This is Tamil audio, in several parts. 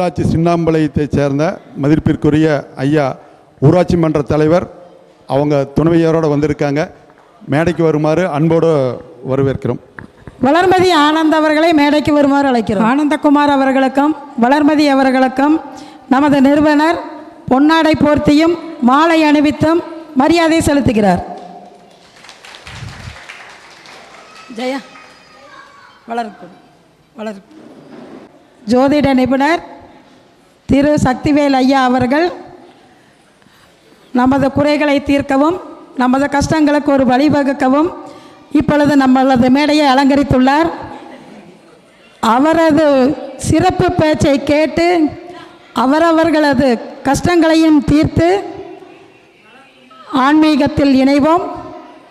பொள்ளாச்சி சின்னாம்பலயத்தைச் சேர்ந்த மதிப்பிற்குரிய ஐயா ஊராட்சி மன்ற தலைவர் அவங்க துணைவியரோடு வந்திருக்காங்க. மேடைக்கு வருமாறு அன்போடு வரவேற்கிறோம். வளர்மதி ஆனந்த் அவர்களை மேடைக்கு வருமாறு அழைக்கிறோம். ஆனந்தகுமார் அவர்களுக்கும் வளர்மதி அவர்களுக்கும் நமது நிறுவனர் பொன்னாடை போர்த்தியும் மாலை அணிவித்தும் மரியாதை செலுத்துகிறார். ஜெயா வளர்ப்பு வளர்ப்பு. ஜோதிட நிபுணர் திரு சக்திவேல் ஐயா அவர்கள் நமது குறைகளை தீர்க்கவும் நமது கஷ்டங்களுக்கு ஒரு வழிவகுக்கவும் இப்பொழுது நம்மளது மேடையை அலங்கரித்துள்ளார். அவரது சிறப்பு பேச்சை கேட்டு அவரவர்களது கஷ்டங்களையும் தீர்த்து ஆன்மீகத்தில் இணைவோம்.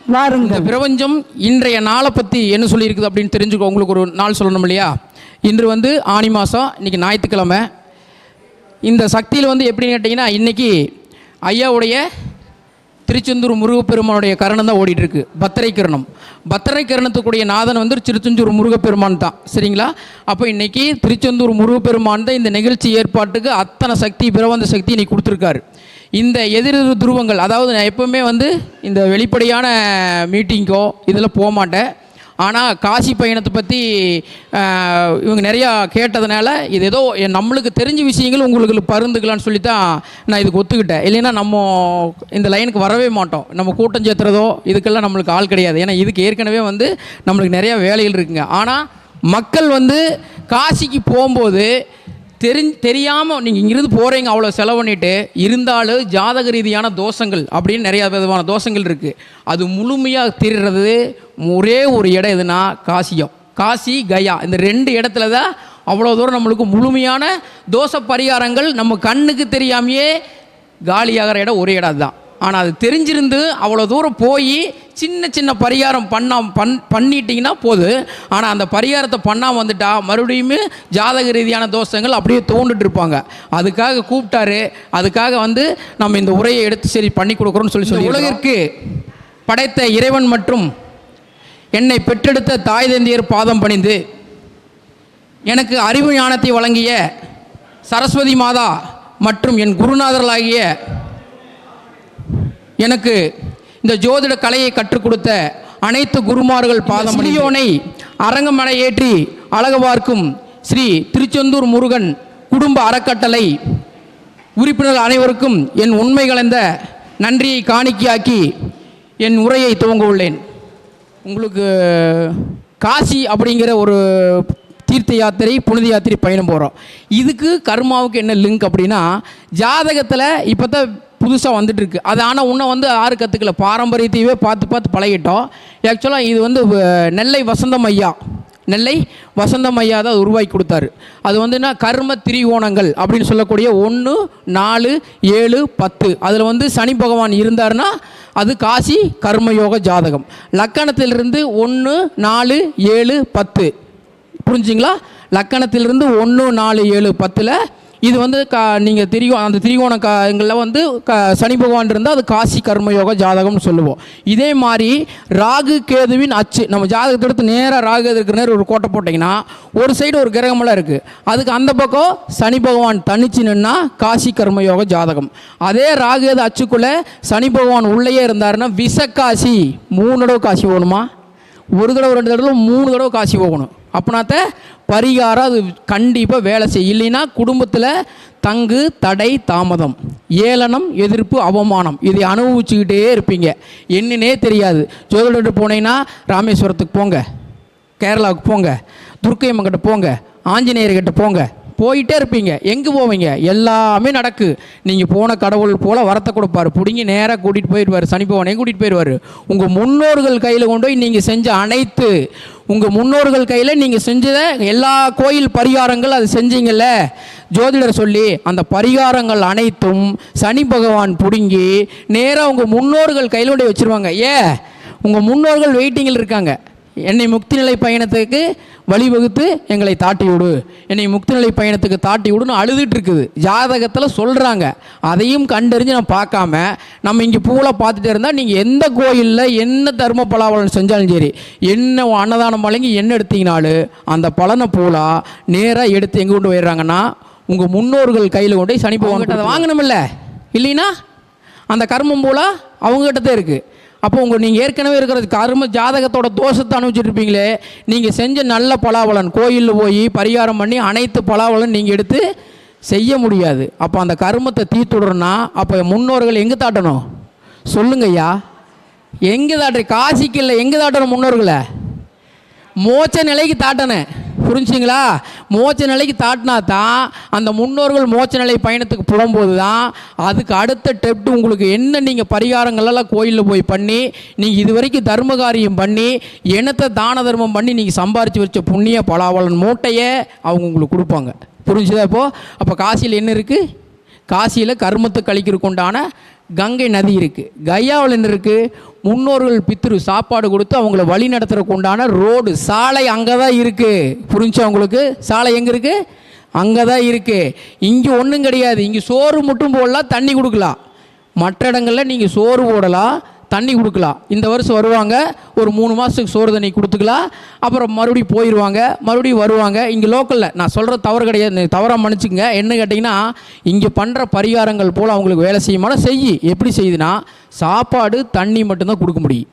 இந்த வாருங்கள் பிரபஞ்சம் இன்றைய நாளை பற்றி என்ன சொல்லியிருக்குது அப்படின்னு தெரிஞ்சுக்கோ. உங்களுக்கு ஒரு நாள் சொல்லணும் இல்லையா? இன்று வந்து ஆனி மாதம் இன்றைக்கி ஞாயிற்றுக்கிழமை. இந்த சக்தியில் வந்து எப்படின்னு கேட்டிங்கன்னா இன்றைக்கி ஐயாவுடைய திருச்செந்தூர் முருகப்பெருமானுடைய கரணம் தான் ஓடிட்டுருக்கு. பத்திரை கிரணம். பத்திரை கிரணத்துக்குடைய நாதன் வந்து திருச்செந்தூர் முருகப்பெருமான் தான். சரிங்களா? அப்போ இன்றைக்கி திருச்செந்தூர் முருகப்பெருமான் தான் இந்த நிகழ்ச்சி ஏற்பாட்டுக்கு அத்தனை சக்தி பிரபந்த சக்தி இன்னைக்கு கொடுத்துருக்காரு. இந்த எதிரெதிர் துருவங்கள் அதாவது நான் எப்போவுமே வந்து இந்த வெளிப்படையான மீட்டிங்கோ இதில் போக மாட்டேன். ஆனால் காசி பயணத்தை பற்றி இவங்க நிறையா கேட்டதுனால இது ஏதோ என் நம்மளுக்கு தெரிஞ்ச விஷயங்கள் உங்களுக்கு பருந்துக்கலான்னு சொல்லி தான் நான் இதுக்கு ஒத்துக்கிட்டேன். இல்லைன்னா நம்ம இந்த லைனுக்கு வரவே மாட்டோம். நம்ம கூட்டம் சேர்த்துறதோ இதுக்கெல்லாம் நம்மளுக்கு ஆள் கிடையாது. ஏன்னா இதுக்கு ஏற்கனவே வந்து நம்மளுக்கு நிறையா வேலைகள் இருக்குங்க. ஆனால் மக்கள் வந்து காசிக்கு போகும்போது தெரி தெரியாமல் நீங்கள் இங்கிருந்து போகிறீங்க அவ்வளோ செலவு பண்ணிட்டு இருந்தாலும் ஜாதக ரீதியான தோஷங்கள் அப்படின்னு நிறையா விதமான தோஷங்கள் இருக்குது அது முழுமையாக தெரிகிறது ஒரே ஒரு இடம் எதுனா காசியம். காசி கயா. இந்த ரெண்டு இடத்துல தான் அவ்வளோ தூரம் நம்மளுக்கு முழுமையான தோஷ பரிகாரங்கள் நம்ம கண்ணுக்கு தெரியாமையே காலியாகிற இடம் ஒரே இடம் தான் ஆனால் அது தெரிஞ்சிருந்து அவ்வளோ தூரம் போய் சின்ன சின்ன பரிகாரம் பண்ணா பண் பண்ணிட்டீங்கன்னா போதும் ஆனால் அந்த பரிகாரத்தை பண்ணாமல் வந்துட்டா மறுபடியும் ஜாதக ரீதியான தோஷங்கள் அப்படியே தோண்டுட்டு இருப்பாங்க. அதுக்காக கூப்பிட்டாரு. அதுக்காக வந்து நம்ம இந்த உரையை எடுத்து சரி பண்ணி கொடுக்குறோம்னு சொல்லி சொல்லி உலகிற்கு படைத்த இறைவன் மற்றும் என்னை பெற்றெடுத்த தாய் தந்தையர் பாதம் பணிந்து எனக்கு அறிவு ஞானத்தை வழங்கிய சரஸ்வதி மாதா மற்றும் என் குருநாதர்களாகிய எனக்கு இந்த ஜோதிட கலையை கற்றுக் கொடுத்த அனைத்து குருமார்கள் பாதம் மணியோனை அரங்கமனை ஏற்றி அழகு பார்க்கும் ஸ்ரீ திருச்செந்தூர் முருகன் குடும்ப அறக்கட்டளை உறுப்பினர்கள் அனைவருக்கும் என் உண்மை கலந்த நன்றியை காணிக்கையாக்கி என் உரையை துவங்க உள்ளேன். உங்களுக்கு காசி அப்படிங்கிற ஒரு தீர்த்த யாத்திரை புனித யாத்திரை பயணம் போகிறோம் இதுக்கு கர்மாவுக்கு என்ன லிங்க் அப்படின்னா ஜாதகத்தில் இப்போ தான் புதுசாக வந்துட்டுருக்கு. அது ஆனால் இன்னும் வந்து ஆறு கற்றுக்கல பாரம்பரியத்தையவே பார்த்து பார்த்து பழகிட்டோம். ஆக்சுவலாக இது வந்து நெல்லை வசந்தம் ஐயா. நெல்லை வசந்தம் ஐயா தான் உருவாக்கி கொடுத்தாரு. அது வந்துன்னா கர்ம திரிகோணங்கள் அப்படின்னு சொல்லக்கூடிய ஒன்று நாலு ஏழு பத்து. அதில் வந்து சனி பகவான் இருந்தாருன்னா அது காசி கர்மயோக ஜாதகம். லக்கணத்திலிருந்து ஒன்று நாலு ஏழு பத்து. புரிஞ்சுங்களா? லக்கணத்திலிருந்து ஒன்று நாலு ஏழு பத்தில் இது வந்து கா நீங்கள் திரிகோ அந்த திரிகோண காங்களில் வந்து க சனி பகவான் இருந்தால் அது காசி கர்மயோக ஜாதகம்னு சொல்லுவோம். இதே மாதிரி ராகு கேதுவின் அச்சு நம்ம ஜாதகத்தை எடுத்து நேராக ராகு இருக்கிற நேரம் ஒரு கோட்டை போட்டிங்கன்னா ஒரு சைடு ஒரு கிரகமெல்லாம் இருக்குது அதுக்கு அந்த பக்கம் சனி பகவான் தனிச்சு நின்னா காசி கர்மயோக ஜாதகம். அதே ராகு கேது அச்சுக்குள்ளே சனி பகவான் உள்ளேயே இருந்தாருன்னா விசக்காசி மூணு தடவை காசி போகணுமா? ஒரு தடவை ரெண்டு தடவை மூணு தடவை காசி போகணும். அப்படின்னாத்த பரிகாரம் அது கண்டிப்பாக வேலை செய்யும் இல்லைன்னா குடும்பத்தில் தங்கு தடை தாமதம் ஏளனம் எதிர்ப்பு அவமானம் இதை அனுபவிச்சுக்கிட்டே இருப்பீங்க. என்னன்னே தெரியாது. ஜோதிடர்கிட்ட போனீங்கன்னா ராமேஸ்வரத்துக்கு போங்க கேரளாவுக்கு போங்க துர்க்கையம்மங்கிட்ட போங்க ஆஞ்சநேயர்கிட்ட போங்க போயிட்டே இருப்பீங்க. எங்கே போவீங்க? எல்லாமே நடக்கு. நீங்கள் போன கடவுள் போல் வரத்தை கொடுப்பாரு. பிடுங்கி நேராக கூட்டிகிட்டு போயிடுவார். சனிப்பவனையும் கூட்டிகிட்டு போயிடுவார். உங்கள் முன்னோர்கள் கையில் கொண்டு போய் நீங்கள் செஞ்ச அனைத்து உங்கள் முன்னோர்கள் கையில் நீங்கள் செஞ்சதை எல்லா கோயில் பரிகாரங்கள் அது செஞ்சீங்கல்ல? ஜோதிடர் சொல்லி அந்த பரிகாரங்கள் அனைத்தும் சனி பகவான் பிடுங்கி நேராக உங்கள் முன்னோர்கள் கையில் கொண்டு வச்சுருவாங்க. ஏ உங்கள் முன்னோர்கள் வெயிட்டிங்கில் இருக்காங்க. என்னை முக்தி நிலை பயணத்துக்கு வழிவகுத்து எங்களை தாட்டி விடு. என்னை முக்தி நிலை பயணத்துக்கு தாட்டி விடுன்னு அழுதுட்டு இருக்குது. ஜாதகத்தில் சொல்கிறாங்க அதையும் கண்டறிஞ்சு நான் பார்க்காம நம்ம இங்கே பூவில் பார்த்துட்டே இருந்தால் நீங்கள் எந்த கோயிலில் என்ன தர்ம பலாபலன் செஞ்சாலும் சரி என்ன அன்னதானம் வழங்கி என்ன எடுத்தீங்கனாலும் அந்த பலனை பூலா நேராக எடுத்து எங்கே கொண்டு போயிடுறாங்கன்னா உங்கள் முன்னோர்கள் கையில் கொண்டு போய் சனி பகவான் அதை வாங்கணுமில்ல? இல்லைன்னா அந்த கர்மம் போல அவங்ககிட்ட தான் இருக்குது அப்போ உங்கள் நீங்கள் ஏற்கனவே இருக்கிற கர்ம ஜாதகத்தோட தோஷத்தை அனுப்பிச்சிட்ருப்பீங்களே நீங்கள் செஞ்ச நல்ல பலாபலன் கோயிலில் போய் பரிகாரம் பண்ணி அனைத்து பலாபலன் நீங்கள் எடுத்து செய்ய முடியாது. அப்போ அந்த கர்மத்தை தீர்த்துடுறோன்னா அப்போ முன்னோர்கள் எங்கே தாட்டணும்? சொல்லுங்கய்யா எங்கே தாட்டு காசிக்கு இல்லை எங்கே தாட்டணும் முன்னோர்களை? மோச்ச நிலைக்கு தாட்டனேன் புரிஞ்சுங்களா? மோச்ச நிலைக்கு தாட்டினா தான் அந்த முன்னோர்கள் மோச்ச நிலை பயணத்துக்கு புலம்போது தான் அதுக்கு அடுத்த டெப்ட் உங்களுக்கு என்ன நீங்கள் பரிகாரங்களெல்லாம் கோயிலில் போய் பண்ணி நீங்கள் இது வரைக்கும் தர்ம காரியம் பண்ணி இனத்தை தான தர்மம் பண்ணி நீங்கள் சம்பாரித்து வச்ச புண்ணிய பலாவலன் மூட்டையை அவங்க உங்களுக்கு கொடுப்பாங்க. புரிஞ்சுதா இப்போது அப்போ காசியில் என்ன இருக்குது காசியில் கர்மத்தை கழிக்கிறதுக்கு உண்டான கங்கை நதி இருக்குது கயாவில் என்ன இருக்குது முன்னோர்கள் பித்ரு சாப்பாடு கொடுத்து அவங்கள வழி நடத்துறதுக்கு உண்டான ரோடு சாலை அங்கே தான் இருக்குது புரிஞ்சா அவங்களுக்கு சாலை எங்கே இருக்குது அங்கே தான் இருக்குது இங்கே ஒன்றும் கிடையாது. இங்கே சோறு மட்டும் போடலாம் தண்ணி கொடுக்கலாம். மற்ற இடங்களில் நீங்கள் சோறு போடலாம் தண்ணி கொடுக்கலாம். இந்த வருஷம் வருவாங்க ஒரு மூணு மாதத்துக்கு சோறு தண்ணி கொடுத்துக்கலாம் அப்புறம் மறுபடியும் போயிடுவாங்க மறுபடியும் வருவாங்க. இங்கே லோக்கலில் நான் சொல்கிற தவறு கிடையாது. தவறாக மன்னிச்சுங்க என்ன கேட்டிங்கன்னா இங்கே பண்ணுற பரிகாரங்கள் போல் அவங்களுக்கு வேலை செய்யுமான செய்யி. எப்படி செய்யுதுன்னா சாப்பாடு தண்ணி மட்டும்தான் கொடுக்க முடியும்.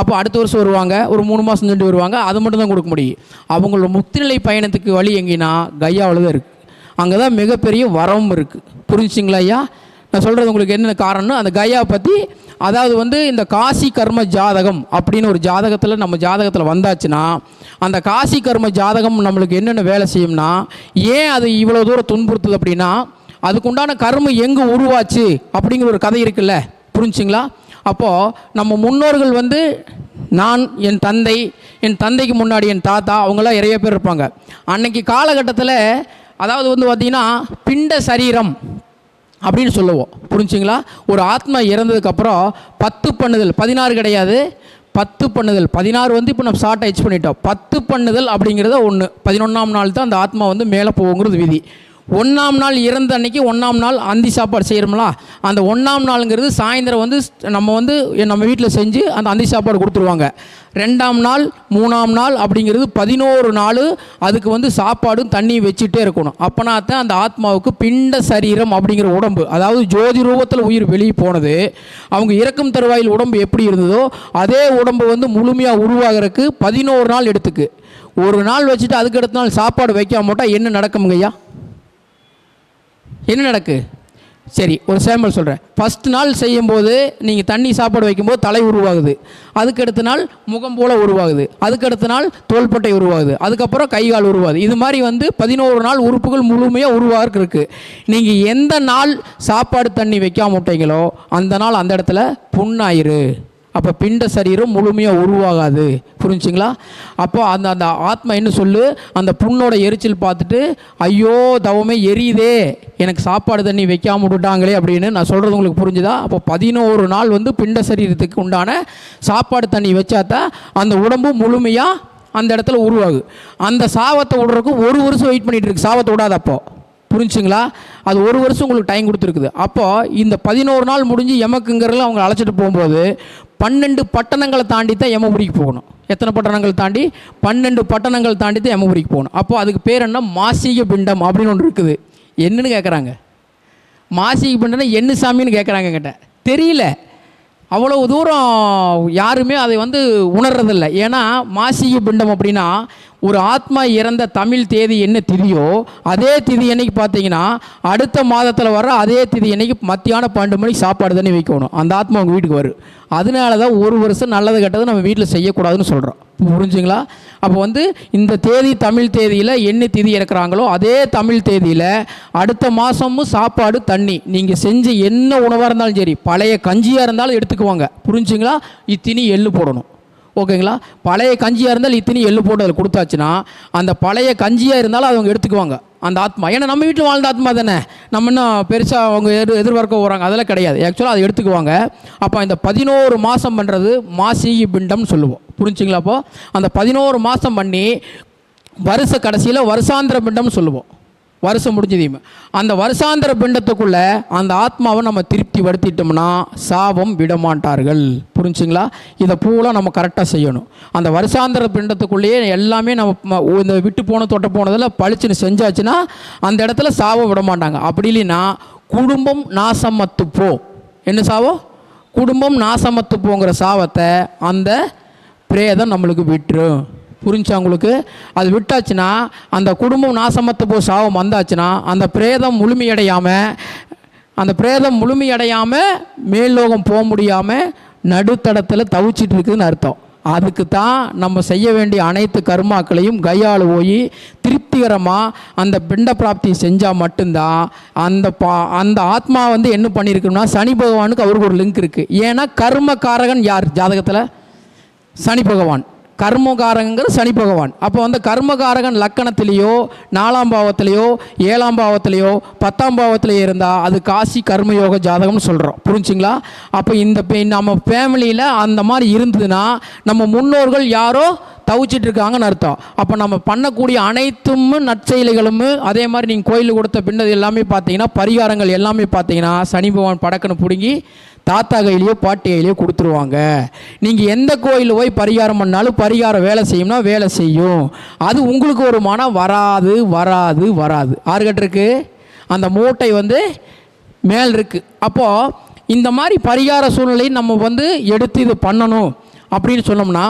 அப்போ அடுத்த வருஷம் வருவாங்க ஒரு மூணு மாதம் சென்று வருவாங்க அது மட்டும்தான் கொடுக்க முடியும். அவங்களோட முக்திநிலை பயணத்துக்கு வழி எங்கேன்னா கையாவில் தான் இருக்குது அங்கே தான் மிகப்பெரிய வரமும் இருக்குது புரிஞ்சுங்களா ஐயா? நான் சொல்கிறது உங்களுக்கு என்ன காரணம்னு அந்த கயா பற்றி அதாவது வந்து இந்த காசி கர்ம ஜாதகம் அப்படின்னு ஒரு ஜாதகத்தில் நம்ம ஜாதகத்தில் வந்தாச்சுன்னா அந்த காசி கர்ம ஜாதகம் நம்மளுக்கு என்னென்ன வேலை செய்யும்னா ஏன் அது இவ்வளோ தூரம் துன்புறுத்துது அப்படின்னா அதுக்குண்டான கர்மம் எங்கே உருவாச்சு அப்படிங்கிற ஒரு கதை இருக்குல்ல? புரிஞ்சுங்களா? அப்போது நம்ம முன்னோர்கள் வந்து நான் என் தந்தை என் தந்தைக்கு முன்னாடி என் தாத்தா அவங்களாம் நிறைய பேர் இருப்பாங்க. அன்னைக்கு காலகட்டத்தில் அதாவது வந்து பார்த்திங்கன்னா பிண்ட சரீரம் அப்படின்னு சொல்லுவோம். புரிஞ்சுங்களா? ஒரு ஆத்மா இறந்ததுக்கப்புறம் பத்து பண்ணுதல் பதினாறு கிடையாது. பத்து பண்ணுதல் பதினாறு வந்து இப்போ நம்ம ஷார்ட் ஹெச் பண்ணிட்டோம். பத்து பண்ணுதல் அப்படிங்கிறத ஒன்று பதினொன்றாம் நாள் தான் அந்த ஆத்மா வந்து மேலே போகுங்கிறது விதி. ஒன்றாம் நாள் இறந்த அன்னைக்கு ஒன்றாம் நாள் அந்தி சாப்பாடு செய்கிறோம்ல அந்த ஒன்றாம் நாளுங்கிறது சாயந்தரம் வந்து நம்ம வந்து நம்ம வீட்டில் செஞ்சு அந்த அந்தி சாப்பாடு கொடுத்துருவாங்க. ரெண்டாம் நாள் மூணாம் நாள் அப்படிங்கிறது பதினோரு நாள் அதுக்கு வந்து சாப்பாடும் தண்ணியும் வச்சுட்டே இருக்கணும். அப்போனா தான் அந்த ஆத்மாவுக்கு பிண்ட சரீரம் அப்படிங்கிற உடம்பு அதாவது ஜோதி ரூபத்தில் உயிர் வெளியே போனது அவங்க இறக்கும் தருவாயில் உடம்பு எப்படி இருந்ததோ அதே உடம்பு வந்து முழுமையாக உருவாகிறதுக்கு பதினோரு நாள் எடுத்துக்கு. ஒரு நாள் வச்சுட்டு அதுக்கு அடுத்த நாள் சாப்பாடு வைக்காம போட்டால் என்ன நடக்குங்க ஐயா என்ன நடக்கு? சரி ஒரு சாம்பிள் சொல்கிறேன் ஃபஸ்ட் நாள் செய்யும்போது நீங்கள் தண்ணி சாப்பாடு வைக்கும்போது தலை உருவாகுது. அதுக்கு அடுத்த நாள் முகம் போல் உருவாகுது. அதுக்கு அடுத்த நாள் தோள்பட்டை உருவாகுது. அதுக்கப்புறம் கை கால் உருவாகுது. இது மாதிரி வந்து பதினோரு நாள் உறுப்புகள் முழுமையாக உருவாக இருக்குது நீங்கள் எந்த நாள் சாப்பாடு தண்ணி வைக்காம விட்டீங்களோ அந்த நாள் அந்த இடத்துல புண்ணாயிரு. அப்போ பிண்ட சரீரம் முழுமையாக உருவாகாது. புரிஞ்சுங்களா? அப்போ அந்த அந்த ஆத்மா என்ன சொல்லு? அந்த புண்ணோட எரிச்சல் பார்த்துட்டு ஐயோ தவமே எரியுதே. எனக்கு சாப்பாடு தண்ணி வைக்காம விட்டுட்டாங்களே அப்படின்னு நான் சொல்கிறது உங்களுக்கு புரிஞ்சுதா? அப்போ பதினோரு நாள் வந்து பிண்ட சரீரத்துக்கு உண்டான சாப்பாடு தண்ணி வச்சாதான் அந்த உடம்பு முழுமையாக அந்த இடத்துல உருவாகு. அந்த சாவத்தை விடுறதுக்கு ஒரு வருஷம் வெயிட் பண்ணிகிட்டு இருக்கு. சாவத்தை விடாதப்போ புரிஞ்சுங்களா? அது ஒரு வருஷம் உங்களுக்கு டைம் கொடுத்துருக்குது. அப்போது இந்த பதினோரு நாள் முடிஞ்சு எமக்குங்கிறதுல அவங்க அழைச்சிட்டு போகும்போது பன்னெண்டு பட்டணங்களை தாண்டி தான் எமபுரிக்கு போகணும். எத்தனை பட்டணங்கள் தாண்டி? பன்னெண்டு பட்டணங்கள் தாண்டி தான் எமபுரிக்கு போகணும். அப்போ அதுக்கு பேர் என்ன? மாசிக பிண்டம் அப்படின்னு ஒன்று இருக்குது. என்னன்னு கேட்குறாங்க மாசிக பிண்டம்னா என்ன சாமின்னு கேட்குறாங்க கிட்ட தெரியல. அவ்வளோ தூரம் யாருமே அதை வந்து உணர்றதில்ல. ஏன்னா மாசிக பிண்டம் அப்படின்னா ஒரு ஆத்மா இறந்த தமிழ் தேதி என்ன திதியோ அதே திதி என்னைக்கு பார்த்தீங்கன்னா அடுத்த மாதத்தில் வர அதே திதி என்னைக்கு மத்தியானம் பன்னெண்டு மணிக்கு சாப்பாடு தண்ணி வைக்கணும். அந்த ஆத்மா உங்கள் வீட்டுக்கு வரும் அதனால தான் ஒரு வருஷம் நல்லது கெட்டது நம்ம வீட்டில் செய்யக்கூடாதுன்னு சொல்கிறோம் புரிஞ்சுங்களா? அப்போ வந்து இந்த தேதி தமிழ் தேதியில் என்ன திதி இறக்குறாங்களோ அதே தமிழ் தேதியில் அடுத்த மாதமும் சாப்பாடு தண்ணி. நீங்கள் செஞ்ச என்ன உணவாக இருந்தாலும் சரி பழைய கஞ்சியாக இருந்தாலும் எடுத்துக்குவாங்க. புரிஞ்சுங்களா? இத்தினி எள்ளு போடணும். ஓகேங்களா? பழைய கஞ்சியாக இருந்தால் இத்தனி எள்ளு போட்டு அதில் கொடுத்தாச்சுன்னா அந்த பழைய கஞ்சியாக இருந்தாலும் அவங்க எடுத்துக்குவாங்க. அந்த ஆத்மா ஏன்னா நம்ம வீட்டில் வாழ்ந்த ஆத்மா தானே. நம்ம இன்னும் பெருசாக அவங்க எதிர் எதிர்பார்க்க போகிறாங்க அதெல்லாம் கிடையாது. ஆக்சுவலாக அதை எடுத்துக்குவாங்க. அப்போ இந்த பதினோரு மாதம் பண்ணுறது மாசிகி பிண்டம்னு சொல்லுவோம். புரிஞ்சுங்களா அப்போ? அந்த பதினோரு மாதம் பண்ணி வருஷ கடைசியில் வருஷாந்திர பிண்டம்னு சொல்லுவோம். வருஷம் முடிஞ்சதையுமே அந்த வருஷாந்திர பிண்டத்துக்குள்ள அந்த ஆத்மாவை நம்ம திருப்தி படுத்திட்டோம்னா சாபம் விடமாட்டார்கள். புரிஞ்சுங்களா? இதை பூரா நம்ம கரெக்டாக செய்யணும். அந்த வருஷாந்திர பிண்டத்துக்குள்ளேயே எல்லாமே நம்ம இந்த விட்டு போன தொட்ட போனதில் பளிச்சுன்னு செஞ்சாச்சுன்னா அந்த இடத்துல சாபம் விட மாட்டாங்க அப்படி இல்லைன்னா குடும்பம் நாசமத்து போ. என்ன சாபம்? குடும்பம் நாசமத்து போங்கிற சாபத்தை அந்த பிரேதம் நம்மளுக்கு விட்டுரும். புரிஞ்சா உங்களுக்கு அது விட்டாச்சுன்னா அந்த குடும்பம் நாசமத்து போ சாபம் வந்தாச்சுன்னா அந்த பிரேதம் முழுமையடையாமல் அந்த பிரேதம் முழுமையடையாமல் மேல்லோகம் போக முடியாமல் நடுத்தடத்தில் தவிச்சிட்டு இருக்குதுன்னு அர்த்தம். அதுக்கு தான் நம்ம செய்ய வேண்டிய அனைத்து கர்மாக்களையும் கையாளு போய் திருப்திகரமாக அந்த பிண்ட பிராப்தி செஞ்சால் மட்டும்தான் அந்த பா அந்த ஆத்மா வந்து என்ன பண்ணியிருக்கணும்னா சனி பகவானுக்கு அவருக்கு ஒரு லிங்க் இருக்குது ஏன்னா கர்மக்காரகன் யார் ஜாதகத்தில்? சனி பகவான். கர்மகாரகங்கிற சனி பகவான். அப்போ வந்து கர்மகாரகன் லக்கணத்திலேயோ நாலாம் பாவத்திலேயோ ஏழாம் பாவத்திலேயோ பத்தாம் பாவத்திலேயோ இருந்தால் அது காசி கர்மயோக ஜாதகம்னு சொல்கிறோம் புரிஞ்சுங்களா? அப்போ இந்த நம்ம ஃபேமிலியில் அந்த மாதிரி இருந்ததுன்னா நம்ம முன்னோர்கள் யாரோ தவிச்சிட்டு இருக்காங்கன்னு அர்த்தம். அப்போ நம்ம பண்ணக்கூடிய அனைத்தும் நற்செயலிகளும் அதே மாதிரி நீங்கள் கோயிலுக்கு கொடுத்த பின்னது எல்லாமே பார்த்தீங்கன்னா பரிகாரங்கள் எல்லாமே பார்த்தீங்கன்னா சனி பகவான் படக்குன்னு பிடுங்கி தாத்தா கையிலையோ பாட்டி கையிலையோ கொடுத்துருவாங்க. நீங்கள் எந்த கோயிலில் போய் பரிகாரம் பண்ணாலும் பரிகாரம் வேலை செய்யும்னா வேலை செய்யும். அது உங்களுக்கு ஒரு மனம் வராது வராது வராது. ஆறுகட்டு இருக்குது அந்த மூட்டை வந்து மேல் இருக்குது அப்போது இந்த மாதிரி பரிகார சூழ்நிலையை நம்ம வந்து எடுத்து இது பண்ணணும் அப்படின்னு சொன்னோம்னா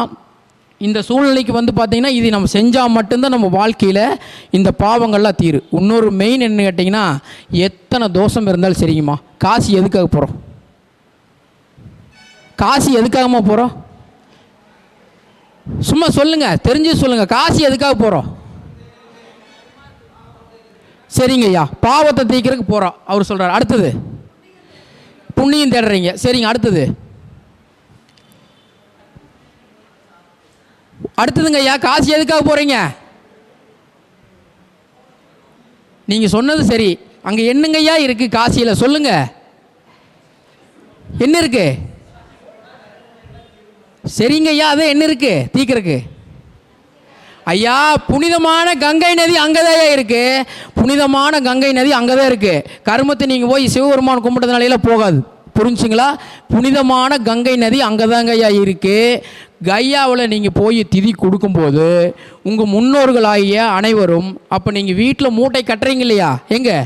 இந்த சூழ்நிலைக்கு வந்து பார்த்திங்கன்னா இது நம்ம செஞ்சால் மட்டும்தான் நம்ம வாழ்க்கையில் இந்த பாவங்கள்லாம் தீரு இன்னொரு மெயின் என்ன கேட்டிங்கன்னா எத்தனை தோஷம் இருந்தாலும் சரிங்கம்மா. காசு எதுக்காக போகிறோம் காசு எதுக்காகம்மா போகிறோம் சும்மா சொல்லுங்கள் தெரிஞ்சு சொல்லுங்கள் காசு எதுக்காக போகிறோம் சரிங்க ஐயா பாவத்தை தீக்கிறதுக்கு போகிறோம் அவர் சொல்கிறார் அடுத்தது புண்ணியம் தேடுறீங்க சரிங்க அடுத்தது. அடுத்ததுங்க ஐயா காசு எதுக்காக போகிறீங்க நீங்கள் சொன்னது சரி அங்கே என்னங்கய்யா இருக்குது காசியில் சொல்லுங்கள் என்ன இருக்குது சரிங்க ஐயா அது என்ன இருக்கு? தீக்கிறதுக்கு ஐயா புனிதமான கங்கை நதி அங்கே தான் இருக்கு. புனிதமான கங்கை நதி அங்கே தான் இருக்கு. கருமத்தை நீங்கள் போய் சிவபெருமான் கும்பிட்டதுனால போகாது. புரிஞ்சுங்களா? புனிதமான கங்கை நதி அங்கே தாங்க ஐயா இருக்கு. கையாவில் நீங்கள் போய் திதி கொடுக்கும்போது உங்கள் முன்னோர்களாகிய அனைவரும் அப்போ நீங்கள் வீட்டில் மூட்டை கட்டுறீங்க இல்லையா? எங்கே?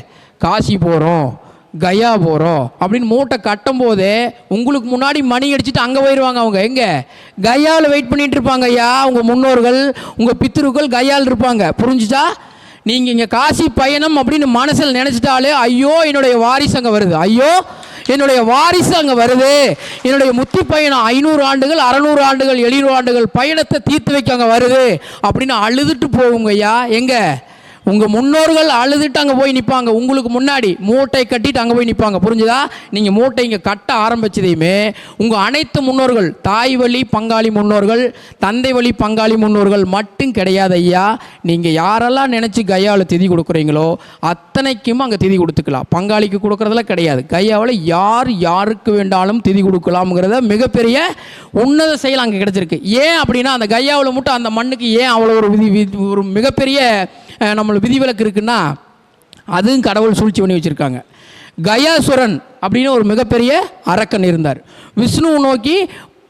காசி போகிறோம் கயா போகிறோம் அப்படின்னு மூட்டை கட்டும் போதே உங்களுக்கு முன்னாடி மணி அடிச்சுட்டு அங்கே போயிடுவாங்க அவங்க. எங்கே? கயாவில் வெயிட் பண்ணிட்டு இருப்பாங்க ஐயா. உங்கள் முன்னோர்கள் உங்கள் பித்திருக்கள் கயால் இருப்பாங்க. புரிஞ்சுச்சா நீங்கள் இங்கே காசி பயணம் அப்படின்னு மனசில் நினச்சிட்டாலே ஐயோ என்னுடைய வாரிசு அங்கே வருது. ஐயோ என்னுடைய வாரிசு அங்கே வருது. என்னுடைய முத்தி பயணம் ஐநூறு ஆண்டுகள் அறநூறு ஆண்டுகள் எழுநூறு ஆண்டுகள் பயணத்தை தீர்த்து வைக்க அங்கே வருது. அப்படின்னு அழுதுட்டு போகுங்க ஐயா. எங்கே? உங்கள் முன்னோர்கள் அழுதுட்டு அங்கே போய் நிற்பாங்க உங்களுக்கு முன்னாடி மூட்டை கட்டிட்டு அங்கே போய் நிற்பாங்க புரிஞ்சுதா? நீங்கள் மூட்டை இங்கே கட்ட ஆரம்பிச்சதையுமே உங்கள் அனைத்து முன்னோர்கள் தாய் வழி பங்காளி முன்னோர்கள் தந்தை வழி பங்காளி முன்னோர்கள் மட்டும் கிடையாது ஐயா. நீங்கள் யாரெல்லாம் நினச்சி கையாவில் திதி கொடுக்குறீங்களோ அத்தனைக்கும் அங்கே திதி கொடுத்துக்கலாம். பங்காளிக்கு கொடுக்குறதுல கிடையாது. கையாவில் யார் யாருக்கு வேண்டாலும் திதி கொடுக்கலாம்ங்கிறத மிகப்பெரிய உன்னத செயல் அங்கே கிடச்சிருக்கு. ஏன் அப்படின்னா அந்த கையாவில் மட்டும் அந்த மண்ணுக்கு ஏன் அவ்வளோ ஒரு விதி விதி- ஒரு மிகப்பெரிய நம்ம நம்மளுக்கு விதிவிலக்கு இருக்குன்னா அதுவும் கடவுள் சூழ்ச்சி பண்ணி வச்சுருக்காங்க. கயாசுரன் அப்படின்னு ஒரு மிகப்பெரிய அரக்கன் இருந்தார். விஷ்ணுவை நோக்கி